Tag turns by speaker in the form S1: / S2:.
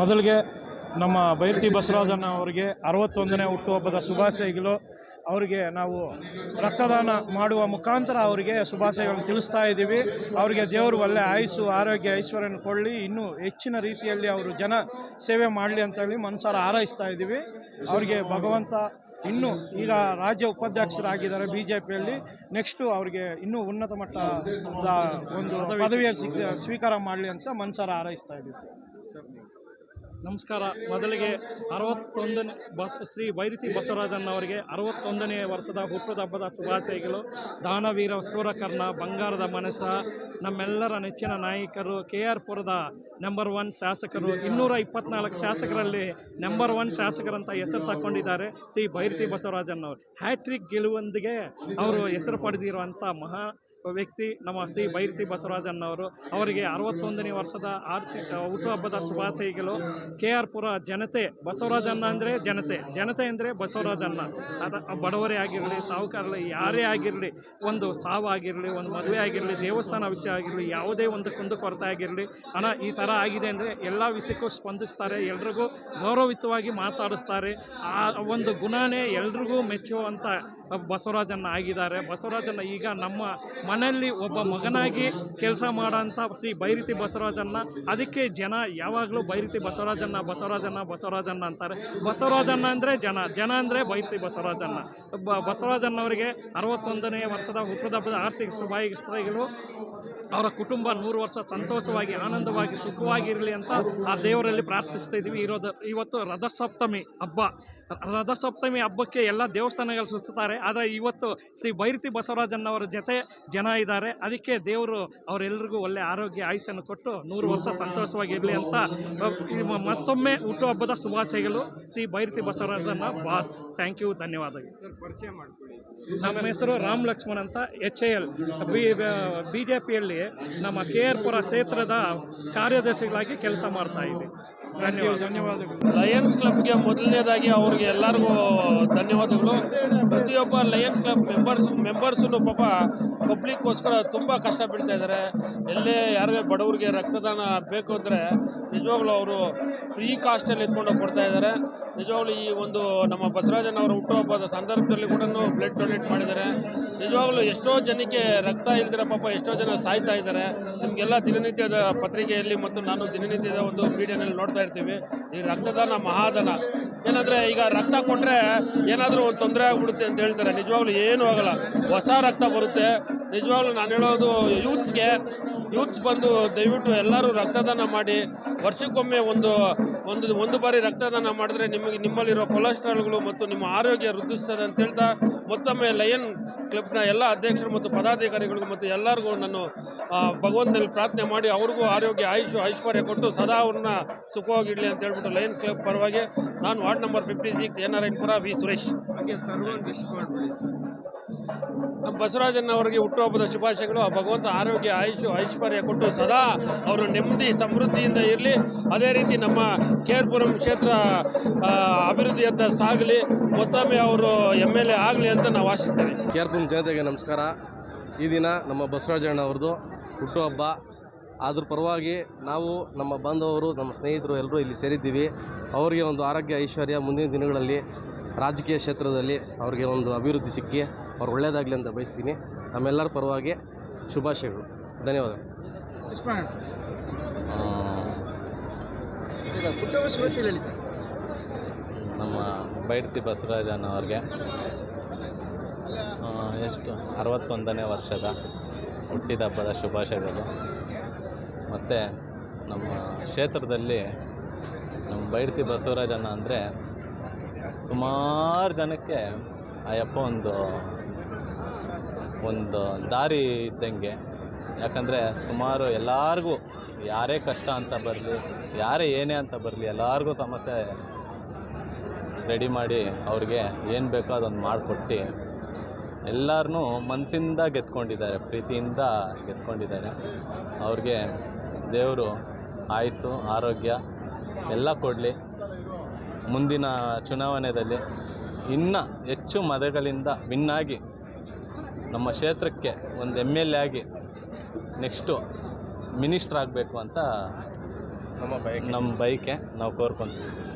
S1: ಮೊದಲಿಗೆ ನಮ್ಮ ಬೈರತಿ ಬಸವರಾಜನ ಅವರಿಗೆ ಅರವತ್ತೊಂದನೇ ಹುಟ್ಟುಹಬ್ಬದ ಶುಭಾಶಯಗಳು. ಅವರಿಗೆ ನಾವು ರಕ್ತದಾನ ಮಾಡುವ ಮುಖಾಂತರ ಅವರಿಗೆ ಶುಭಾಶಯಗಳನ್ನು ತಿಳಿಸ್ತಾ ಇದ್ದೀವಿ. ಅವರಿಗೆ ದೇವರು ಒಳ್ಳೆ ಆಯುಸ್ಸು, ಆರೋಗ್ಯ, ಐಶ್ವರ್ಯನ ಕೊಡಲಿ. ಇನ್ನೂ ಹೆಚ್ಚಿನ ರೀತಿಯಲ್ಲಿ ಅವರು ಜನ ಸೇವೆ ಮಾಡಲಿ ಅಂತೇಳಿ ಮನಸಾರ ಹಾರೈಸ್ತಾ ಇದ್ದೀವಿ. ಅವರಿಗೆ ಭಗವಂತ ಇನ್ನೂ ಈಗ ರಾಜ್ಯ ಉಪಾಧ್ಯಕ್ಷರಾಗಿದ್ದಾರೆ ಬಿ ಜೆ ಪಿಯಲ್ಲಿ ನೆಕ್ಸ್ಟು ಅವರಿಗೆ ಇನ್ನೂ ಉನ್ನತ ಮಟ್ಟದ ಒಂದು ಪದವಿಯಲ್ಲಿ ಸ್ವೀಕಾರ ಮಾಡಲಿ ಅಂತ ಮನಸಾರ ಹಾರೈಸ್ತಾ ಇದ್ದೀವಿ. ನಮಸ್ಕಾರ. ಮೊದಲಿಗೆ ಅರವತ್ತೊಂದನೇ ಬಸ್, ಶ್ರೀ ವೈರತಿ ಬಸವರಾಜನ್ ಅವರಿಗೆ ಅರವತ್ತೊಂದನೇ ವರ್ಷದ ಹುಟ್ಟದ ಹಬ್ಬದ ಶುಭಾಶಯಗಳು. ದಾನವೀರ ಸೂರಕರ್ಣ, ಬಂಗಾರದ ಮನಸ ನಮ್ಮೆಲ್ಲರ ನೆಚ್ಚಿನ ನಾಯಕರು ಕೆ ಆರ್ ಪುರದ ನಂಬರ್ ಒನ್ ಶಾಸಕರು, ಇನ್ನೂರ ಇಪ್ಪತ್ನಾಲ್ಕು ಶಾಸಕರಲ್ಲಿ ನಂಬರ್ ಒನ್ ಶಾಸಕರಂತ ಹೆಸರು ತಗೊಂಡಿದ್ದಾರೆ ಶ್ರೀ ಭೈರತಿ ಬಸವರಾಜನ್ ಅವರು ಹ್ಯಾಟ್ರಿಕ್ ಗೆಲುವೊಂದಿಗೆ ಅವರು ಹೆಸರು ಪಡೆದಿರುವಂಥ ಮಹಾ ವ್ಯಕ್ತಿ ನಮ್ಮ ಶ್ರೀ ಬೈರತಿ ಬಸವರಾಜನ್ನವರು ಅವರಿಗೆ ಅರವತ್ತೊಂದನೇ ವರ್ಷದ ಆರ್ಥಿಕ ಹುಟ್ಟುಹಬ್ಬದ ಶುಭಾಶಯಗಳು. ಕೆ ಆರ್ ಪುರ ಜನತೆ ಬಸವರಾಜನ್ನ ಅಂದರೆ ಜನತೆ. ಜನತೆ ಅಂದರೆ ಬಸವರಾಜನ್ನ ಅದ ಬಡವರೇ ಆಗಿರಲಿ, ಸಾಹುಕಾರರು, ಯಾರೇ ಆಗಿರಲಿ, ಒಂದು ಸಾವಾಗಿರಲಿ ಒಂದು ಮದುವೆ ಆಗಿರಲಿ, ದೇವಸ್ಥಾನ ವಿಷಯ ಆಗಿರಲಿ, ಯಾವುದೇ ಒಂದು ಕುಂದು ಕೊರತೆ ಆಗಿರಲಿ, ಹಣ ಈ ಥರ ಆಗಿದೆ ಅಂದರೆ ಎಲ್ಲ ವಿಷಯಕ್ಕೂ ಸ್ಪಂದಿಸ್ತಾರೆ, ಎಲ್ರಿಗೂ ಗೌರವಯುತವಾಗಿ ಮಾತಾಡಿಸ್ತಾರೆ. ಆ ಒಂದು ಗುಣನೇ ಎಲ್ರಿಗೂ ಮೆಚ್ಚುವಂಥ ಬಸವರಾಜನ್ನ ಆಗಿದ್ದಾರೆ. ಬಸವರಾಜನ್ನ ಈಗ ನಮ್ಮ ಮನೆಯಲ್ಲಿ ಒಬ್ಬ ಮಗನಾಗಿ ಕೆಲಸ ಮಾಡೋಂಥ ಶ್ರೀ ಬೈರತಿ ಬಸವರಾಜನ್ನ, ಅದಕ್ಕೆ ಜನ ಯಾವಾಗಲೂ ಬೈರತಿ ಬಸವರಾಜನ್ನ ಬಸವರಾಜನ್ನ ಬಸವರಾಜನ್ನ ಅಂತಾರೆ. ಬಸವರಾಜನ್ನ ಅಂದರೆ ಜನ ಜನ ಅಂದರೆ ಬೈರತಿ ಬಸವರಾಜನ್ನ. ಬ ಬಸವರಾಜನ್ನವರಿಗೆ ಅರವತ್ತೊಂದನೇ ವರ್ಷದ ಹುಟ್ಟುಹಬ್ಬದ ಆರ್ಥಿಕ ಶುಭಾಶಯಗಳು. ಅವರ ಕುಟುಂಬ ನೂರು ವರ್ಷ ಸಂತೋಷವಾಗಿ, ಆನಂದವಾಗಿ, ಸುಖವಾಗಿರಲಿ ಅಂತ ಆ ದೇವರಲ್ಲಿ ಪ್ರಾರ್ಥಿಸ್ತಾ ಇದ್ದೀವಿ ಇರೋದು, ಇವತ್ತು ರಥಸಪ್ತಮಿ ಹಬ್ಬ. ರಥಸಪ್ತಮಿ ಹಬ್ಬಕ್ಕೆ ಎಲ್ಲ ದೇವಸ್ಥಾನಗಳು ಸುತ್ತಾರೆ. ಆದರೆ ಇವತ್ತು ಶ್ರೀ ಭೈರತಿ ಬಸವರಾಜಣ್ಣವರ ಜೊತೆ ಜನ ಇದ್ದಾರೆ. ಅದಕ್ಕೆ ದೇವರು ಅವರೆಲ್ಲರಿಗೂ ಒಳ್ಳೆ ಆರೋಗ್ಯ ಆಯುಷನ್ನು ಕೊಟ್ಟು ನೂರು ವರ್ಷ ಸಂತೋಷವಾಗಿರಲಿ ಅಂತ ಮತ್ತೊಮ್ಮೆ ಹುಟ್ಟುಹಬ್ಬದ ಶುಭಾಶಯಗಳು. ಶ್ರೀ ಭೈರತಿ ಬಸವರಾಜನ ಬಾಸ್ ಥ್ಯಾಂಕ್ ಯು ಧನ್ಯವಾದಗಳು. ನಮ್ಮ ಹೆಸರು ರಾಮ್ ಲಕ್ಷ್ಮಣ್ ಅಂತ. H A L B B J ಪಿಯಲ್ಲಿ ನಮ್ಮ ಕೆ ಆರ್ ಪುರ ಕ್ಷೇತ್ರದ ಕಾರ್ಯದರ್ಶಿಗಳಾಗಿ ಕೆಲಸ ಮಾಡ್ತಾ ಇದ್ದೀವಿ ಧನ್ಯವಾದಗಳು.
S2: ಲಯನ್ಸ್ ಕ್ಲಬ್ಗೆ ಮೊದಲನೇದಾಗಿ ಅವ್ರಿಗೆ ಎಲ್ಲರಿಗೂ ಧನ್ಯವಾದಗಳು. ಪ್ರತಿಯೊಬ್ಬ ಲಯನ್ಸ್ ಕ್ಲಬ್ ಮೆಂಬರ್ಸ್ ಮೆಂಬರ್ಸನ್ನು ಪಾಪ ಪಬ್ಲಿಕ್ಕೋಸ್ಕರ ತುಂಬ ಕಷ್ಟ ಬೀಳ್ತಾ ಇದ್ದಾರೆ. ಎಲ್ಲೇ ಯಾರಿಗೆ ಬಡವರಿಗೆ ರಕ್ತದಾನ ಬೇಕು ಅಂದರೆ ನಿಜವಾಗ್ಲೂ ಅವರು ಫ್ರೀ ಕಾಸ್ಟಲ್ಲಿ ಹೋಗಿ ಕೊಡ್ತಾ ಇದ್ದಾರೆ. ನಿಜವಾಗ್ಲೂ ಈ ಒಂದು ನಮ್ಮ ಬಸವರಾಜನವರ ಹುಟ್ಟುಹಬ್ಬದ ಸಂದರ್ಭದಲ್ಲಿ ಕೂಡ ಬ್ಲಡ್ ಡೊನೇಟ್ ಮಾಡಿದ್ದಾರೆ. ನಿಜವಾಗ್ಲೂ ಎಷ್ಟೋ ಜನಕ್ಕೆ ರಕ್ತ ಇಲ್ದಿರ ಪಾಪ ಎಷ್ಟೋ ಜನ ಸಾಯ್ತಾ ಇದ್ದಾರೆ. ನಿಮಗೆಲ್ಲ ದಿನನಿತ್ಯದ ಪತ್ರಿಕೆಯಲ್ಲಿ ಮತ್ತು ನಾನು ದಿನನಿತ್ಯದ ಒಂದು ಮೀಡಿಯಾನಲ್ಲಿ ನೋಡ್ತಾ ಇರ್ತೀವಿ ಈ ರಕ್ತದಾನ ಮಹಾದಾನ ಏನಂದರೆ ಈಗ ರಕ್ತ ಕೊಟ್ಟರೆ ಏನಾದರೂ ಒಂದು ತೊಂದರೆ ಆಗ್ಬಿಡುತ್ತೆ ಅಂತ ಹೇಳ್ತಾರೆ. ನಿಜವಾಗ್ಲೂ ಏನೂ ಆಗಲ್ಲ. ಹೊಸ ರಕ್ತ ಬರುತ್ತೆ. ನಿಜವಾಗ್ಲೂ ನಾನು ಹೇಳೋದು ಯೂತ್ಸ್ಗೆ ಯೂತ್ಸ್ ಬಂದು ದಯವಿಟ್ಟು ಎಲ್ಲರೂ ರಕ್ತದಾನ ಮಾಡಿ, ವರ್ಷಕ್ಕೊಮ್ಮೆ ಒಂದು ಒಂದು ಒಂದು ಬಾರಿ ರಕ್ತದಾನ ಮಾಡಿದ್ರೆ ನಿಮಗೆ, ನಿಮ್ಮಲ್ಲಿರೋ ಕೊಲೆಸ್ಟ್ರಾಲ್ಗಳು ಮತ್ತು ನಿಮ್ಮ ಆರೋಗ್ಯ ವೃದ್ಧಿಸ್ತದೆ ಅಂತ ಹೇಳ್ತಾ, ಮತ್ತೊಮ್ಮೆ ಲಯನ್ ಕ್ಲಬ್ನ ಎಲ್ಲ ಅಧ್ಯಕ್ಷರು ಮತ್ತು ಪದಾಧಿಕಾರಿಗಳಿಗೂ ಮತ್ತು ಎಲ್ಲರಿಗೂ ನಾನು ಭಗವಂತನಲ್ಲಿ ಪ್ರಾರ್ಥನೆ ಮಾಡಿ ಅವ್ರಿಗೂ ಆರೋಗ್ಯ, ಆಯುಷು, ಐಶ್ವರ್ಯ ಕೊಟ್ಟು ಸದಾ ಅವ್ರನ್ನ ಸುಖವಾಗಿಡಲಿ ಅಂತ ಹೇಳ್ಬಿಟ್ಟು ಲಯನ್ಸ್ ಕ್ಲಬ್ ಪರವಾಗಿ ನಾನು ward number fifty six N R Pura V Suresh.
S3: ಹಾಗೆ ಸರ್ವನ್ ವಿಶ್ ಸರ್.
S2: ನಮ್ಮ ಬಸವರಾಜನ್ ಅವರಿಗೆ ಹುಟ್ಟುಹಬ್ಬದ ಶುಭಾಶಯಗಳು. ಆ ಭಗವಂತ ಆರೋಗ್ಯ, ಆಯುಷು, ಐಶ್ವರ್ಯ ಕೊಟ್ಟು ಸದಾ ಅವರು ನೆಮ್ಮದಿ, ಸಮೃದ್ಧಿಯಿಂದ ಇರಲಿ. ಅದೇ ರೀತಿ ನಮ್ಮ ಕೇರ್ಪುರಂ ಕ್ಷೇತ್ರ ಅಭಿವೃದ್ಧಿಯತ್ತ ಸಾಗಲಿ, ಮತ್ತೊಮ್ಮೆ ಅವರು ಎಂ ಎಲ್ ಎ ಆಗಲಿ ಅಂತ ನಾವು ಆಶಿಸ್ತೇವೆ.
S4: ಕೇರ್ಪುರಂ ಜನತೆಗೆ ನಮಸ್ಕಾರ. ಈ ದಿನ ನಮ್ಮ ಬಸವರಾಜಣ್ಣ ಅವ್ರದ್ದು ಹುಟ್ಟುಹಬ್ಬ. ಅದ್ರ ಪರವಾಗಿ ನಾವು ನಮ್ಮ ಬಾಂಧವರು, ನಮ್ಮ ಸ್ನೇಹಿತರು ಎಲ್ಲರೂ ಇಲ್ಲಿ ಸೇರಿದ್ದೀವಿ. ಅವರಿಗೆ ಒಂದು ಆರೋಗ್ಯ, ಐಶ್ವರ್ಯ ಮುಂದಿನ ದಿನಗಳಲ್ಲಿ ರಾಜಕೀಯ ಕ್ಷೇತ್ರದಲ್ಲಿ ಅವರಿಗೆ ಒಂದು ಅಭಿವೃದ್ಧಿ ಸಿಕ್ಕಿ ಅವ್ರು ಒಳ್ಳೆಯದಾಗಲಿ ಅಂತ ಬಯಸ್ತೀನಿ. ನಮ್ಮೆಲ್ಲರ ಪರವಾಗಿ ಶುಭಾಶಯಗಳು.
S3: ಹೇಳಿ
S5: ನಮ್ಮ ಬೈಡ್ತಿ ಬಸವರಾಜನವ್ರಿಗೆ ಎಷ್ಟು, ಅರವತ್ತೊಂದನೇ ವರ್ಷದ ಹುಟ್ಟಿದ ಹಬ್ಬದ ಶುಭಾಶಯಗಳು. ಮತ್ತು ನಮ್ಮ ಕ್ಷೇತ್ರದಲ್ಲಿ ನಮ್ಮ ಬೈಡ್ತಿ ಬಸವರಾಜಣ್ಣ ಅಂದರೆ ಸುಮಾರು ಜನಕ್ಕೆ ಆ ಯಪ್ಪ ಒಂದು ಒಂದು ದಾರಿ ಇದ್ದಂಗೆ. ಯಾಕಂದರೆ ಸುಮಾರು ಎಲ್ಲರಿಗೂ ಯಾರೇ ಕಷ್ಟ ಅಂತ ಬರಲಿ, ಯಾರೇ ಏನೇ ಅಂತ ಬರಲಿ ಎಲ್ಲರಿಗೂ ಸಮಸ್ಯೆ ರೆಡಿ ಮಾಡಿ ಅವ್ರಿಗೆ ಏನು ಬೇಕೋ ಅದೊಂದು ಮಾಡಿಕೊಟ್ಟು ಎಲ್ಲರನ್ನೂ ಮನಸ್ಸಿಂದ ಗೆದ್ಕೊಂಡಿದ್ದಾರೆ ಪ್ರೀತಿಯಿಂದ ಗೆದ್ಕೊಂಡಿದ್ದಾರೆ ಅವ್ರಿಗೆ ದೇವರು ಆಯುಸ್ಸು, ಆರೋಗ್ಯ ಎಲ್ಲ ಕೊಡಲಿ. ಮುಂದಿನ ಚುನಾವಣೆಯಲ್ಲಿ ಇನ್ನೂ ಹೆಚ್ಚು ಮತಗಳಿಂದ ವಿನ್ನಾಗಿ ನಮ್ಮ ಕ್ಷೇತ್ರಕ್ಕೆ ಒಂದು ಎಂ ಎಲ್ ಎ ಆಗಿ ನೆಕ್ಸ್ಟು ಮಿನಿಸ್ಟ್ರ್ ಆಗಬೇಕು ಅಂತ
S4: ನಮ್ಮ ಬಯಕೆ.
S5: ನಮ್ಮ ಬೈಕೆ ನಾವು ಕೋರ್ಕೊಂತೀವಿ.